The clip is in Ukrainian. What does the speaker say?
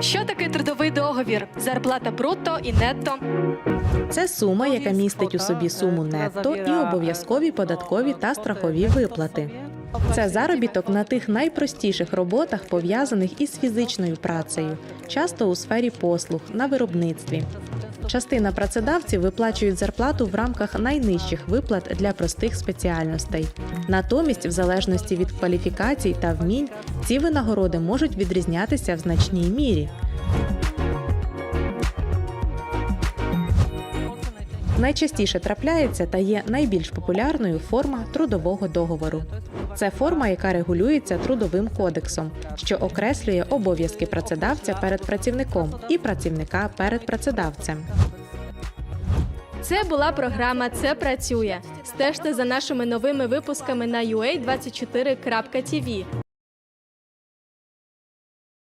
Що таке трудовий договір? Зарплата брутто і нетто. Це сума, яка містить у собі суму нетто і обов'язкові податкові та страхові виплати. Це заробіток на тих найпростіших роботах, пов'язаних із фізичною працею, часто у сфері послуг на виробництві. Частина працедавців виплачують зарплату в рамках найнижчих виплат для простих спеціальностей. Натомість, в залежності від кваліфікацій та вмінь, ці винагороди можуть відрізнятися в значній мірі. Найчастіше трапляється та є найбільш популярною форма трудового договору. Це форма, яка регулюється трудовим кодексом, що окреслює обов'язки працедавця перед працівником і працівника перед працедавцем. Це була програма Це працює. Стежте за нашими новими випусками на ua24.tv.